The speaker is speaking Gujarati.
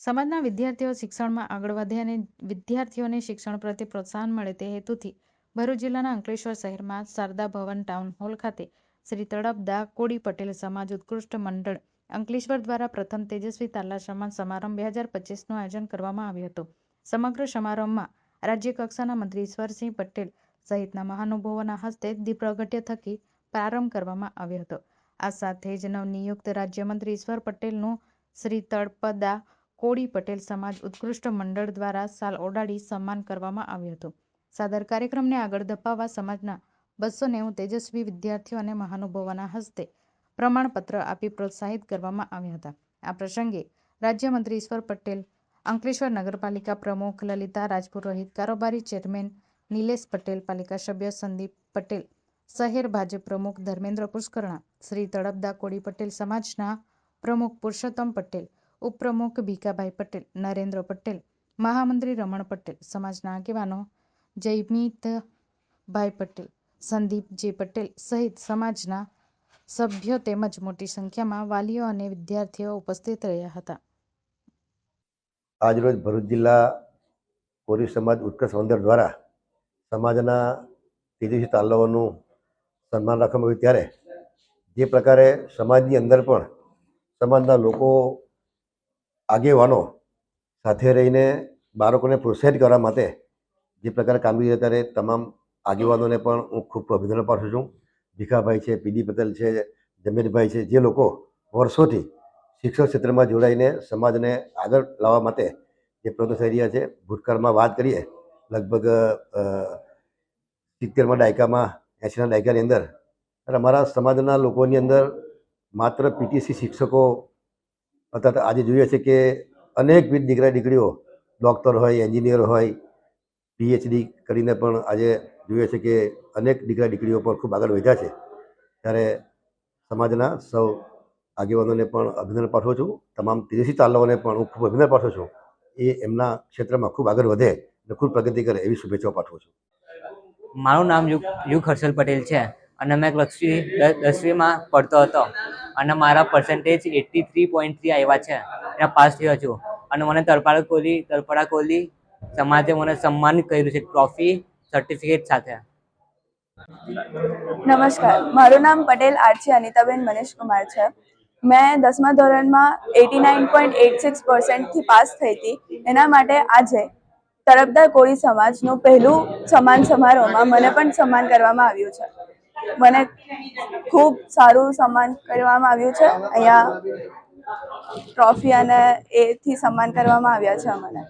સમાજના વિદ્યાર્થીઓ શિક્ષણમાં આગળ વધે અને વિદ્યાર્થીઓને શિક્ષણ પ્રત્યે પ્રોત્સાહન મળે તે હેતુથી ભરૂચ જિલ્લાના અંકલેશ્વર શહેરમાં શારદા ભવન ટાઉન હોલ ખાતે શ્રી તળપદા કોડી પટેલ સમાજ ઉત્કૃષ્ટ મંડળ અંકલેશ્વર દ્વારા પ્રથમ તેજસ્વી તાલા સન્માન સમારંભ બે હજાર પચીસનું આયોજન કરવામાં આવ્યું હતું. સમગ્ર સમારંભમાં રાજ્ય કક્ષાના મંત્રી ઈશ્વરસિંહ પટેલ સહિતના મહાનુભાવોના હસ્તે દીપ થકી પ્રારંભ કરવામાં આવ્યો હતો. આ સાથે જ નવનિયુક્ત રાજ્યમંત્રી ઈશ્વર પટેલનું શ્રી તળપદા કોળી પટેલ સમાજ ઉત્કૃષ્ટ મંડળ દ્વારા સાલ ઓડાડી સન્માન કરવામાં આવ્યું હતું. સાદર કાર્યક્રમને આગળ ધપાવવા સમાજના બસો નેવું તેજસ્વી વિદ્યાર્થીઓ અને મહાનુભાવોના હસ્તે પ્રમાણપત્ર આપી પ્રોત્સાહિત કરવામાં આવ્યા હતા. આ પ્રસંગે રાજ્યમંત્રી ઈશ્વર પટેલ, અંકલેશ્વર નગરપાલિકા પ્રમુખ લલિતા રાજપુરોહિત કારોબારી ચેરમેન નિલેશ પટેલ, પાલિકા સભ્ય સંદીપ પટેલ, શહેર ભાજપ પ્રમુખ ધર્મેન્દ્ર પુષ્કરણા, શ્રી તળપદા કોળી પટેલ સમાજના પ્રમુખ પુરુષોત્તમ પટેલ ઉપપ્રમુખ ભીખાભાઈ પટેલ, નરેન્દ્ર પટેલ, મહામંત્રી રમણ પટેલ, સમાજના આગેવાનો જયમિતભાઈ પટેલ સંદીપ જે પટેલ સહિત સમાજના સભ્યો તેમજ મોટી સંખ્યામાં વાલીઓ અને વિદ્યાર્થીઓ ઉપસ્થિત રહ્યા હતા. આજરોજ ભરૂચ જિલ્લા કોરી સમાજ ઉત્કર્ષ મંદિર દ્વારા સમાજના તેજસ્વી તાલાઓનું સન્માન રાખવામાં આવ્યું ત્યારે જે પ્રકારે સમાજની અંદર પણ સમાજના લોકો આગેવાનો સાથે રહીને બાળકોને પ્રોત્સાહિત કરવા માટે જે પ્રકારે કામગીરી અત્યારે તમામ આગેવાનોને પણ હું ખૂબ અભિનંદન પાઠવું છું. ભીખાભાઈ છે, પીડી પટેલ છે, જમીરભાઈ છે, જે લોકો વર્ષોથી શિક્ષણ ક્ષેત્રમાં જોડાઈને સમાજને આગળ લાવવા માટે જે પ્રયત્નો થઈ રહ્યા છે. ભૂતકાળમાં વાત કરીએ, લગભગ સિત્તેરમાં દાયકામાં, એંશીના દાયકાની અંદર અમારા સમાજના લોકોની અંદર માત્ર પીટીસી શિક્ષકો હતા તો આજે જોઈએ છે કે અનેકવિધ દીકરા દીકરીઓ ડૉક્ટર હોય, એન્જિનિયર હોય પીએચડી કરીને પણ આજે જોઈએ છે કે અનેક દીકરા દીકરીઓ પણ ખૂબ આગળ વધ્યા છે. ત્યારે સમાજના સૌ આગેવાનોને પણ અભિનંદન પાઠવું છું. તમામ ત્રીસી તાલાઓને પણ હું ખૂબ અભિનંદન પાઠવું છું. એ એમના ક્ષેત્રમાં ખૂબ આગળ વધે અને ખૂબ પ્રગતિ કરે એવી શુભેચ્છાઓ પાઠવું છું. મારું નામ યુગ યુગ હર્ષલ પટેલ છે અને મેં લક્ષ્મી દ- દસમીમાં પડતો હતો. અને મારા percentage eighty three point three આવ્યા છે. એના પાસ થયો છું. અને મને તળપાડા કોહલી તરપાડા કોહલી સમાજે મને સન્માનિત કર્યું છે ટ્રોફી સર્ટિફિકેટ સાથે. નમસ્કાર. મારું નામ પટેલ આરસી અનિતાબેન મનીષ કુમાર છે. મેં દસમા ધોરણમાં eighty nine point eight six પર્સન્ટથી pass થઈ હતી. એના માટે આજે તરફદાર કોળી સમાજનું પહેલું સમાન સમારોહમાં મને પણ સન્માન કરવામાં આવ્યું છે. મને ખૂબ સારું સન્માન કરવામાં આવ્યું છે. અહીંયા ટ્રોફી અને એથી સન્માન કરવામાં આવ્યા છે મને